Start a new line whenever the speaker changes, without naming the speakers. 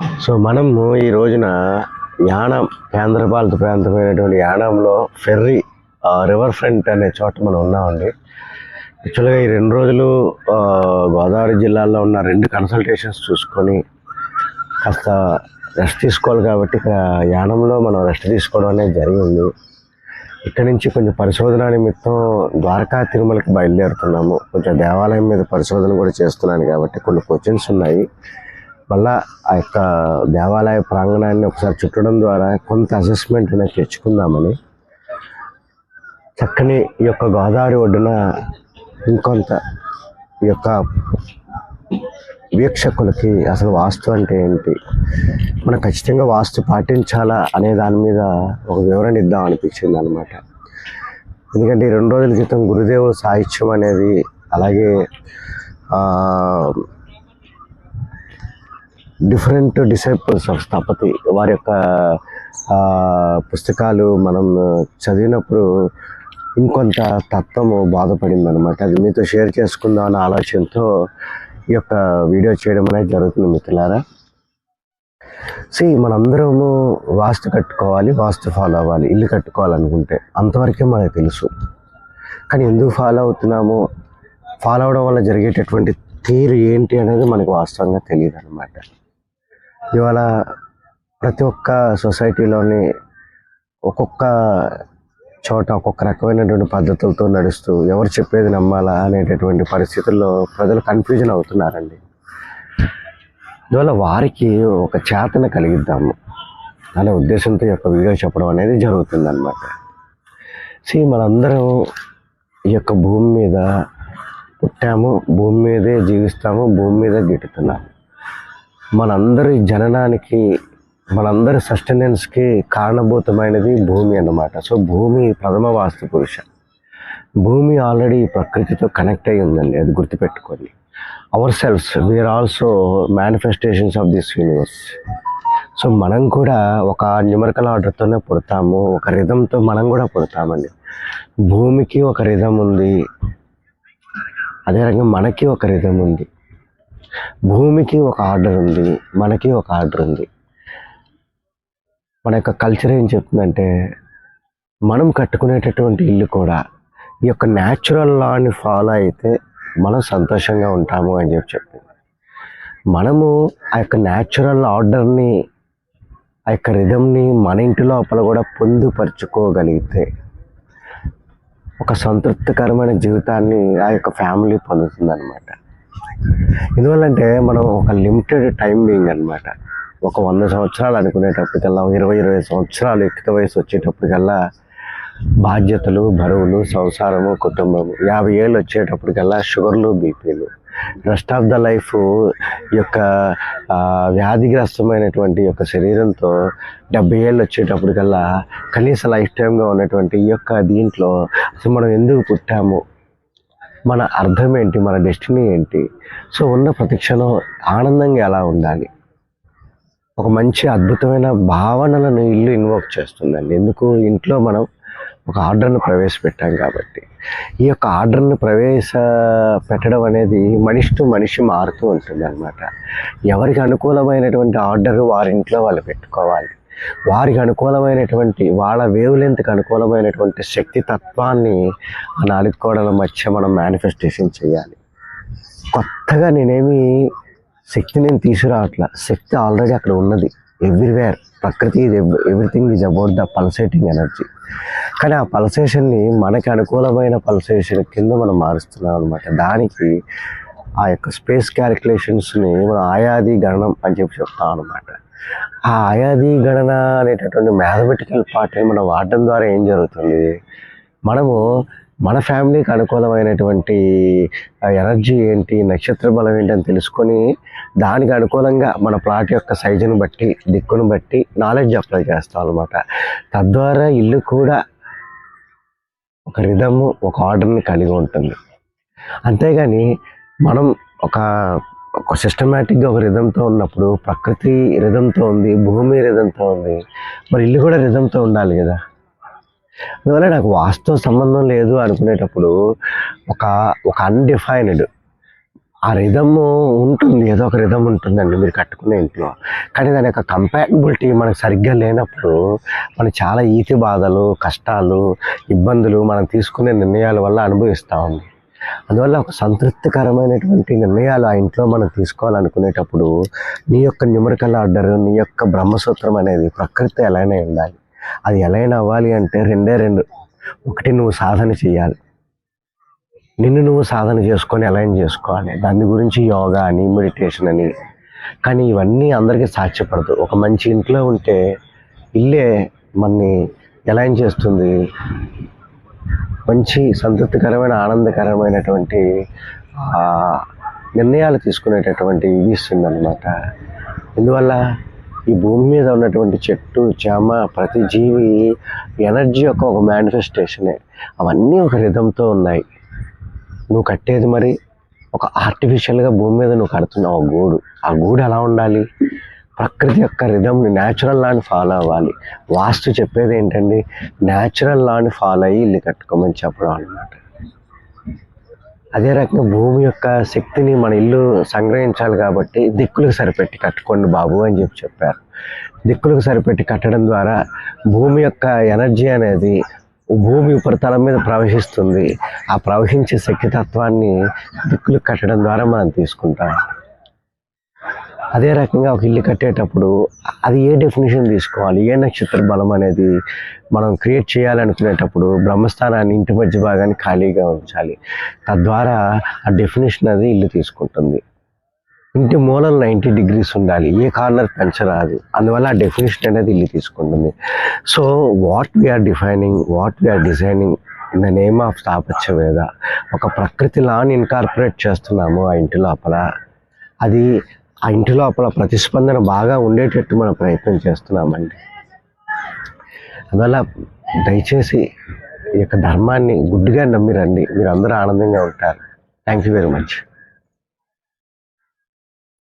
So మనము ఈ రోజున యానం కేంద్రపాలిత ప్రాంతమైనటువంటి యానంలో ఫెర్రీ రివర్ ఫ్రంట్ అనే చోట మనం ఉన్నామండి. యాక్చువల్గా ఈ రెండు రోజులు గోదావరి జిల్లాలో ఉన్న రెండు కన్సల్టేషన్స్ చూసుకొని కాస్త రెస్ట్ తీసుకోవాలి కాబట్టి ఇక్కడ యానంలో మనం రెస్ట్ తీసుకోవడం అనేది జరిగింది. ఇక్కడ నుంచి కొంచెం పరిశోధన నిమిత్తం ద్వారకా తిరుమలకి బయలుదేరుతున్నాము. కొంచెం దేవాలయం మీద పరిశోధన కూడా చేస్తున్నాను కాబట్టి కొన్ని క్వశ్చన్స్ ఉన్నాయి. మళ్ళా ఆ యొక్క దేవాలయ ప్రాంగణాన్ని ఒకసారి చుట్టడం ద్వారా కొంత అసెస్మెంట్ అనేది తెచ్చుకుందామని చక్కని ఈ యొక్క గోదావరి ఒడ్డున ఇంకొంత ఈ యొక్క వీక్షకులకి అసలు వాస్తు అంటే ఏంటి? మనం ఖచ్చితంగా వాస్తు పాటించాలా అనే దాని మీద ఒక వివరణ ఇద్దాం అనిపించింది అనమాట ఎందుకంటే ఈ రెండు రోజుల క్రితం గురుదేవ సాహిత్యం అనేది అలాగే డిఫరెంట్ డిసైపుల్స్ ఆఫ్ స్థపతి. వారి యొక్క పుస్తకాలు మనం చదివినప్పుడు ఇంకొంత తత్వము బాధపడింది అనమాట అది మీతో షేర్ చేసుకుందాం అనే ఆలోచనతో ఈ యొక్క వీడియో చేయడం అనేది జరుగుతుంది మిత్రులారా. సి మనందరము వాస్తు కట్టుకోవాలి వాస్తు ఫాలో అవ్వాలి ఇల్లు కట్టుకోవాలనుకుంటే. అంతవరకే మనకు తెలుసు. కానీ ఎందుకు ఫాలో అవుతున్నాము? ఫాలో అవడం వల్ల జరిగేటటువంటి తీరు ఏంటి అనేది మనకు వాస్తవంగా తెలియదు అనమాట ఇవాళ ప్రతి ఒక్క సొసైటీలోని ఒక్కొక్క చోట ఒక్కొక్క రకమైనటువంటి పద్ధతులతో నడుస్తూ ఎవరు చెప్పేది నమ్మాలా అనేటటువంటి పరిస్థితుల్లో ప్రజలు కన్ఫ్యూజన్ అవుతున్నారండి. అందువల్ల వారికి ఒక చేతన కలిగిద్దాము అనే ఉద్దేశంతో యొక్క వీడియో చెప్పడం అనేది జరుగుతుందన్నమాట. సి మనందరం ఈ యొక్క భూమి మీద పుట్టాము భూమి మీదే జీవిస్తాము భూమి మీద గిట్టుతున్నాము మనందరి జననానికి మనందరి సస్టెనెన్స్కి కారణభూతమైనది భూమి అన్నమాట. సో భూమి ప్రథమ వాస్తు పురుష. భూమి ఆల్రెడీ ప్రకృతితో కనెక్ట్ అయి ఉందండి అది గుర్తుపెట్టుకోండి. Ourselves we are also manifestations of this universe so మనం కూడా ఒక న్యూమరికల్ ఆర్డర్తోనే పుడతాము ఒక రిధంతో మనం కూడా పుడతామండి. భూమికి ఒక రిధం ఉంది అదే రకంగా మనకి ఒక రిధం ఉంది. భూమికి ఒక ఆర్డర్ ఉంది మనకి ఒక ఆర్డర్ ఉంది. మన యొక్క కల్చర్ ఏం చెప్తుందంటే మనం కట్టుకునేటటువంటి ఇల్లు కూడా ఈ యొక్క న్యాచురల్ లాని ఫాలో అయితే మనం సంతోషంగా ఉంటాము అని చెప్పి చెప్పింది. మనము ఆ యొక్క న్యాచురల్ ఆర్డర్ని ఆ యొక్క రిధంని మన ఇంటి లోపల కూడా పొందుపరుచుకోగలిగితే ఒక సంతృప్తికరమైన జీవితాన్ని ఆ యొక్క ఫ్యామిలీ పొందుతుంది అనమాట ఎందువల్లంటే మనం ఒక లిమిటెడ్ టైం బీయింగ్ అనమాట ఒక వంద సంవత్సరాలు అనుకునేటప్పటికల్లా ఇరవై ఇరవై సంవత్సరాలు ఎక్కువ వయసు వచ్చేటప్పటికల్లా బాధ్యతలు బరువులు సంసారము కుటుంబము యాభై ఏళ్ళు వచ్చేటప్పటికల్లా షుగర్లు బీపీలు. రెస్ట్ ఆఫ్ ద లైఫ్ ఈ యొక్క వ్యాధిగ్రస్తమైనటువంటి యొక్క శరీరంతో డెబ్బై ఏళ్ళు వచ్చేటప్పటికల్లా కనీస లైఫ్ టైంగా ఉన్నటువంటి ఈ యొక్క దీంట్లో అసలు మనం ఎందుకు పుట్టాము? మన అర్థం ఏంటి మన డెస్టినీ ఏంటి? సో ఉన్న ప్రతిక్షణం ఆనందంగా ఎలా ఉండాలి? ఒక మంచి అద్భుతమైన భావనలను ఇల్లు ఇన్వోక్ చేస్తుందండి. ఎందుకు? ఇంట్లో మనం ఒక ఆర్డర్ను ప్రవేశపెట్టాం కాబట్టి. ఈ యొక్క ఆర్డర్ని ప్రవేశ పెట్టడం అనేది మనిషి టు మనిషి మారుతూ ఉంటుంది అనమాట ఎవరికి అనుకూలమైనటువంటి ఆర్డర్ వారి ఇంట్లో వాళ్ళు పెట్టుకోవాలి. వారికి అనుకూలమైనటువంటి వాళ్ళ వేవ్ లెంత్కి అనుకూలమైనటువంటి శక్తి తత్వాన్ని ఆ నాలుగు కోడల మధ్య మనం మేనిఫెస్టేషన్ చేయాలి. కొత్తగా నేనేమి శక్తి నేను తీసుకురావట్లా. శక్తి ఆల్రెడీ అక్కడ ఉన్నది. ఎవ్రీవేర్ ప్రకృతి everything is about the pulsating energy కానీ ఆ పల్సేషన్ని మనకి అనుకూలమైన పల్సేషన్ కింద మనం మారుస్తున్నాం అనమాట దానికి ఆ యొక్క స్పేస్ క్యాలిక్యులేషన్స్ని మనం ఆయాది గణనం అని చెప్పి చెప్తాం అనమాట ఆ ఆయాది గణన అనేటటువంటి మ్యాథమెటికల్ పార్ట్ని మనం వాడడం ద్వారా ఏం జరుగుతుంది? మనము మన ఫ్యామిలీకి అనుకూలమైనటువంటి ఎనర్జీ ఏంటి నక్షత్ర బలం ఏంటి అని తెలుసుకొని దానికి అనుకూలంగా మన ప్లాట్ యొక్క సైజుని బట్టి దిక్కును బట్టి నాలెడ్జ్ అప్లై చేస్తాం అనమాట తద్వారా ఇల్లు కూడా ఒక రిధము ఒక ఆర్డర్ని కలిగి ఉంటుంది. అంతేగాని మనం ఒక ఒక సిస్టమేటిక్గా ఒక రిధంతో ఉన్నప్పుడు ప్రకృతి రిధంతో ఉంది భూమి రిధంతో ఉంది మరి ఇల్లు కూడా రిధంతో ఉండాలి కదా. అందువల్ల నాకు వాస్తవ సంబంధం లేదు అనుకునేటప్పుడు ఒక ఒక అన్డిఫైన్డ్ ఆ రిధము ఉంటుంది ఏదో ఒక రిధం ఉంటుందండి మీరు కట్టుకునే ఇంట్లో. కానీ దాని యొక్క కంపాటబిలిటీ మనకు సరిగ్గా లేనప్పుడు మనకి చాలా ఈతి బాధలు కష్టాలు ఇబ్బందులు మనం తీసుకునే నిర్ణయాల వల్ల అనుభవిస్తామండి అందువల్ల ఒక సంతృప్తికరమైనటువంటి నిర్ణయాలు ఆ ఇంట్లో మనం తీసుకోవాలనుకునేటప్పుడు నీ యొక్క న్యూమరికల్ ఆర్డర్ నీ యొక్క బ్రహ్మసూత్రం అనేది ప్రకృతి ఎలానే ఉండాలి. అది ఎలాగైనా అవ్వాలి అంటే రెండే రెండు. ఒకటి నువ్వు సాధన చేయాలి. నిన్ను నువ్వు సాధన చేసుకొని అలైన్ చేసుకోవాలి. దాని గురించి యోగా అని మెడిటేషన్ అని. కానీ ఇవన్నీ అందరికీ సాధ్యపడదు. ఒక మంచి ఇంట్లో ఉంటే ఇల్లే మనని అలైన్ చేస్తుంది. మంచి సంతృప్తికరమైన ఆనందకరమైనటువంటి నిర్ణయాలు తీసుకునేటటువంటి ఇది ఇస్తుంది అనమాట ఇందువల్ల ఈ భూమి మీద ఉన్నటువంటి చెట్టు చేమ ప్రతి జీవి ఎనర్జీ యొక్క ఒక మేనిఫెస్టేషనే అవన్నీ ఒక రిధంతో ఉన్నాయి. నువ్వు కట్టేది మరి ఒక ఆర్టిఫిషియల్గా భూమి మీద నువ్వు కడుతున్నావు ఆ గూడు. ఆ గూడు ఎలా ఉండాలి? ప్రకృతి యొక్క రిధంని న్యాచురల్ లాని ఫాలో అవ్వాలి. వాస్తు చెప్పేది ఏంటండి? న్యాచురల్ లాని ఫాలో అయ్యి ఇల్లు కట్టుకోమని చెప్పడం అనమాట అదే రకంగా భూమి యొక్క శక్తిని మన ఇల్లు సంగ్రహించాలి కాబట్టి దిక్కులకు సరిపెట్టి కట్టుకోండి బాబు అని చెప్పి చెప్పారు. దిక్కులకు సరిపెట్టి కట్టడం ద్వారా భూమి యొక్క ఎనర్జీ అనేది భూమి ఉపరితలం మీద ప్రవహిస్తుంది. ఆ ప్రవహించే శక్తితత్వాన్ని దిక్కులు కట్టడం ద్వారా మనం తీసుకుంటాం. అదే రకంగా ఒక ఇల్లు కట్టేటప్పుడు అది ఏ డెఫినేషన్ తీసుకోవాలి? ఏ నక్షత్ర బలం అనేది మనం క్రియేట్ చేయాలనుకునేటప్పుడు బ్రహ్మస్థానాన్ని ఇంటి మధ్య భాగాన్ని ఖాళీగా ఉంచాలి. తద్వారా ఆ డెఫినేషన్ అది ఇల్లు తీసుకుంటుంది. ఇంటి మూలలు నైంటీ డిగ్రీస్ ఉండాలి. ఏ కార్నర్ పెంచరాదు. అందువల్ల ఆ డెఫినేషన్ అనేది ఇల్లు తీసుకుంటుంది. So what we are defining what we are designing in the name of Sthapatya Veda ఒక ప్రకృతి లాని ఇన్కార్పొరేట్ చేస్తున్నాము ఆ ఇంటి లోపల. అది ఆ ఇంటి లోపల ప్రతిస్పందన బాగా ఉండేటట్టు మనం ప్రయత్నం చేస్తున్నామండి. అందువల్ల దయచేసి ఈ యొక్క ధర్మాన్ని గుడ్డుగా నమ్మి రండి మీరు అందరూ ఆనందంగా ఉంటారు. Thank you very much